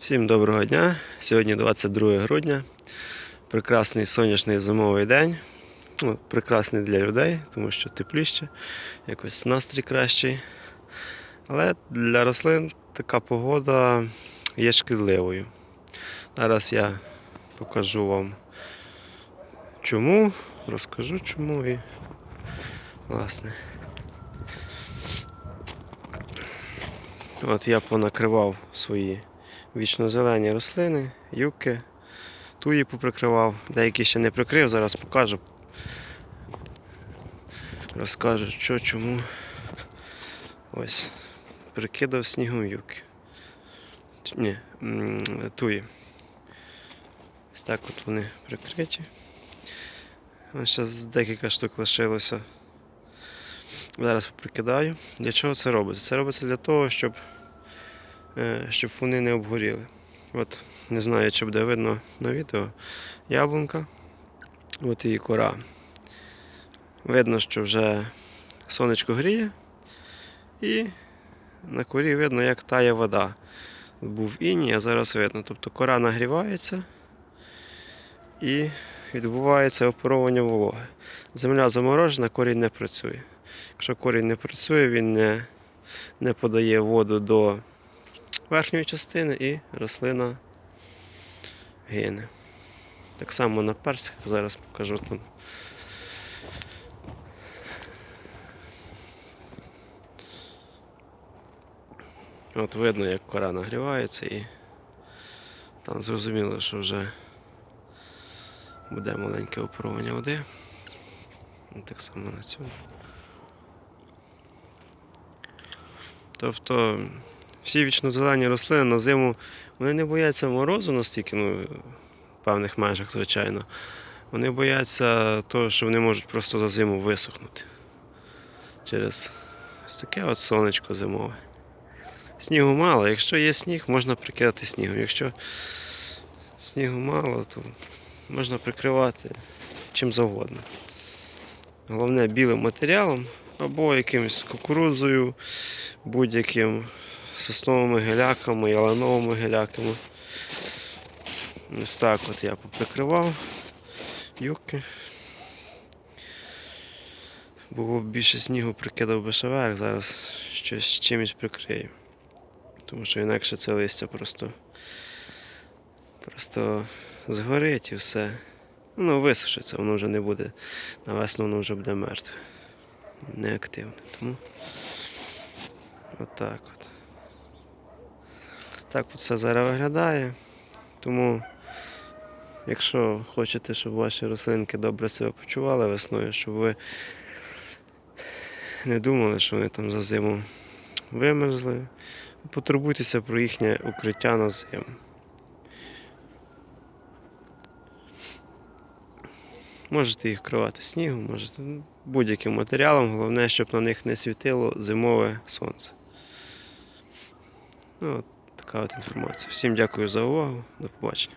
Всім доброго дня. Сьогодні 22 грудня. Прекрасний сонячний зимовий день. Ну, прекрасний для людей, тому що тепліше, якось настрій кращий. Але для рослин така погода є шкідливою. Зараз я покажу вам чому, розкажу чому і власне. От я понакривав свої вічно-зелені рослини, юбки, туї поприкривав, деякі ще не прикрив, зараз покажу. Розкажу, що чому. Ось. Прикидав снігом юбки. Ні, туї. Ось так от вони прикриті. Ось ще декілька штук лишилося. Зараз прикидаю. Для чого це робиться? Це робиться для того, щоб щоб вони не обгоріли. От, не знаю, чи буде видно на відео. Яблунка, от її кора. Видно, що вже сонечко гріє, і на корі видно, як тає вода. Був іній, а зараз видно. Тобто кора нагрівається і відбувається опаровування вологи. Земля заморожена, корінь не працює. Якщо корінь не працює, він не, не подає воду до верхньої частини і рослина гине. Так само на персиках зараз покажу там. От видно, як кора нагрівається і там зрозуміло, що вже буде маленьке опарування води. І Так само на цьому. Тобто всі вічнозелені рослини на зиму вони не бояться морозу настільки, ну, в певних межах, звичайно. Вони бояться того, що вони можуть просто за зиму висохнути. Через ось таке от сонечко зимове. Снігу мало. Якщо є сніг, можна прикидати снігом. Якщо снігу мало, то можна прикривати чим завгодно. Головне білим матеріалом або якимось кукурудзою, будь-яким сосновими геляками, ялановими геляками. Ось так от я поприкривав юбки. Було б більше снігу, прикидав би ще зараз щось чимось прикрию. Тому що інакше це листя просто, просто згорить і все. Воно висушиться, воно вже не буде. На весну воно вже буде мертве. Неактивне. Тому отак от. Так от все зараз виглядає. Тому, якщо хочете, щоб ваші рослинки добре себе почували весною, щоб ви не думали, що вони там за зиму вимерзли, потурбуйтеся про їхнє укриття на зиму. Можете їх вкривати снігом, можете ну, будь-яким матеріалом, головне, щоб на них не світило зимове сонце. Ну, от така от інформація. Всім дякую за увагу. До побачення.